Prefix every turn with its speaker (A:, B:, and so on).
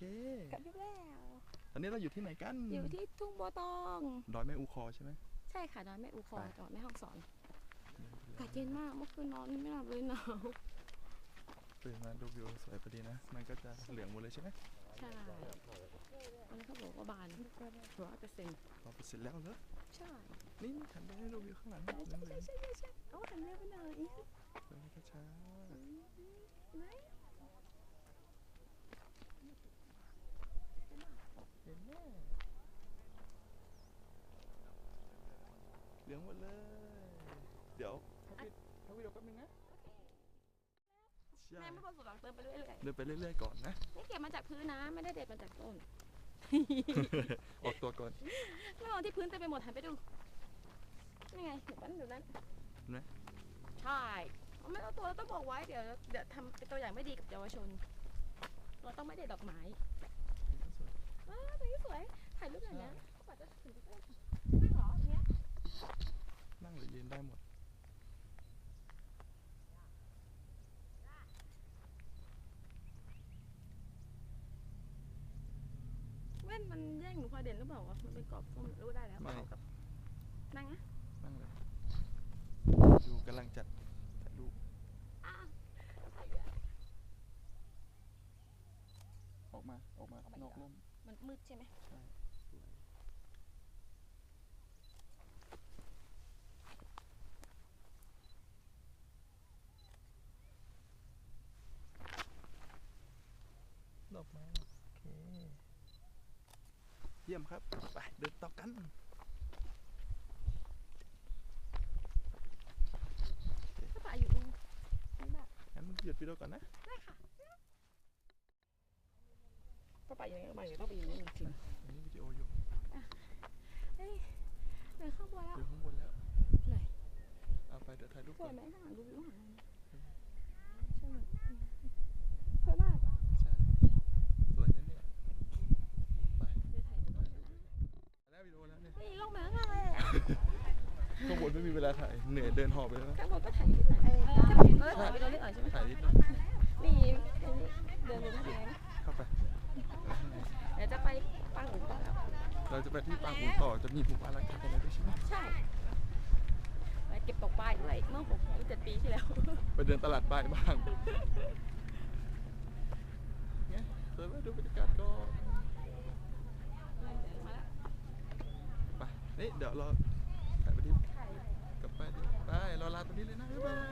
A: เค
B: กลับแล้ว
A: ตอนนี้เราอยู่ที่ไหนกัน
B: อยู่ที่ทุ่งบัวตอง
A: ดอยแม่อูคอใช่ไหม
B: ใช่ค่ะดอยแม่อูคอ
A: ไป
B: จังหวัดแม่ฮ่องสอนอากาศเย็นมากเมื่อคืนนอนไม่หลับเลยหนาว
A: ตื่นมาดูวิวสวยพอดีนะ มันก็จะเหลืองหมดเลยใช่ไหม
B: ใช่วันนี้เขาบอกว่าบานร้อยเปอร์เซ็นต์
A: เราไปเสร็จแล้วเหรอ
B: ใช่
A: นี่หันไปให้ดูวิวข้างหลัง
B: ใช่
A: เหลื
B: ใช่
A: องเหลื
B: ใช่
A: อง
B: ใช่ใช่เอาหันเรือไปหน่อย
A: เดินช้า
B: ไหน
A: ๆเห็นแน่เห ลืองหมดเลย เดี๋ยวพักวิพักวิดีโอแป๊บนึงนะใช่
B: แม่ไม่พอสุดหรอกเติมไปเรื่อย
A: เดินไปเรื่อยๆก่อนนะ
B: ๆ นี่เก็บมาจากพื้นนะ ไม่ได้เด็ดมาจากต้น
A: ออกตัวก่อน
B: ไม่มองที่พื้นเต็มไปหมดหันไปดูนี่ไงเห็นปะอยู่นั้น
A: เห็นไหม
B: ใช่ไม่ต้องตัวเราต้องบอกไว้เดี๋ยวเดี๋ยวทำเป็นตัวอย่างไม่ดีกับเยาวชน เราต้องไม่เด็ดดอกไม้ว้าวตรงนี้สวยถ่ายรูปหน่อยนะเขาบอกจะถึงจะได้นั่งเหรอตรงเนี้ย
A: นั่งหรือยืนได้หมด
B: แว่นมันแย่งหนูพลอยเด่นหรือเปล่าวะมันเป็นกรอบส้มรู้ได้แล้ว
A: ไม่
B: เอากับนั่งนะ
A: นั่งเลย ดูกำลังจัดถ่ายรูป
B: อะ
A: ออกมาออกมานอกร่ม
B: มันมืดใช่ไหม
A: ใช่ ดอกไม้โอเค เยี่ยมครับ ไปเดินต่อกัน
B: ถ้าป่าอยู่ตรงนี้แบบ
A: งั้นหยุดวิดีโอก่อนนะ
B: ได้ค่ะถ้าป่าอยู่ตรงนี้ป่าอยู่ต้องไปอยู่นี่จริง
A: อันนี้วิดีโออยู่
B: ๆเฮ้ยเดินข้างบนแล้ว
A: อยู่ข้างบนแล้ว
B: ไหน
A: เอาไปเดี๋ยวถ่ายรูป
B: ส
A: ก่
B: ว
A: อยน
B: ไหมข้างหลังดูวิวข้างหลังใช่ไหมสวยมาก
A: ใช่ สวยนะเนี่ยไป
B: เดี๋ยวถ่ายรูปก่อนนะ
A: แล้ววิดีโอแล้วเนี่ย
B: นี่ลงมา ข้าง
A: บนไม่มีเวลาถ่ายเหนื่อยเดินหอบไปแล้วนะ
B: ข้างบนก็ถ่ายนิดหน่อยเออถ่ายไปโดนนิดหน่อยใช่ไหม
A: ถ่ายนิดหน่อย
B: นี่อันนี้เดินบนทะเลนะ
A: เข้าไป
B: เดี๋ยวจะไปปังหลุมต่อแล้ว
A: เราจะไปที่ปางหูต่อจะมีภูมิอารักษ์อะไรด้วยใช่ไหม
B: ใช่ไปเก็บตกปลายด้วยเมื่อหกหรือเจ็ดปีที่แล้ว
A: ไปเดินตลาดปลายบ้างไงสวยไหมดูบรรยากาศก่อ นี่เดี๋ยวเราถ่ายไปที่กลับไปดิไปรอลาตรงนี้เลยนะบ๊ายบาย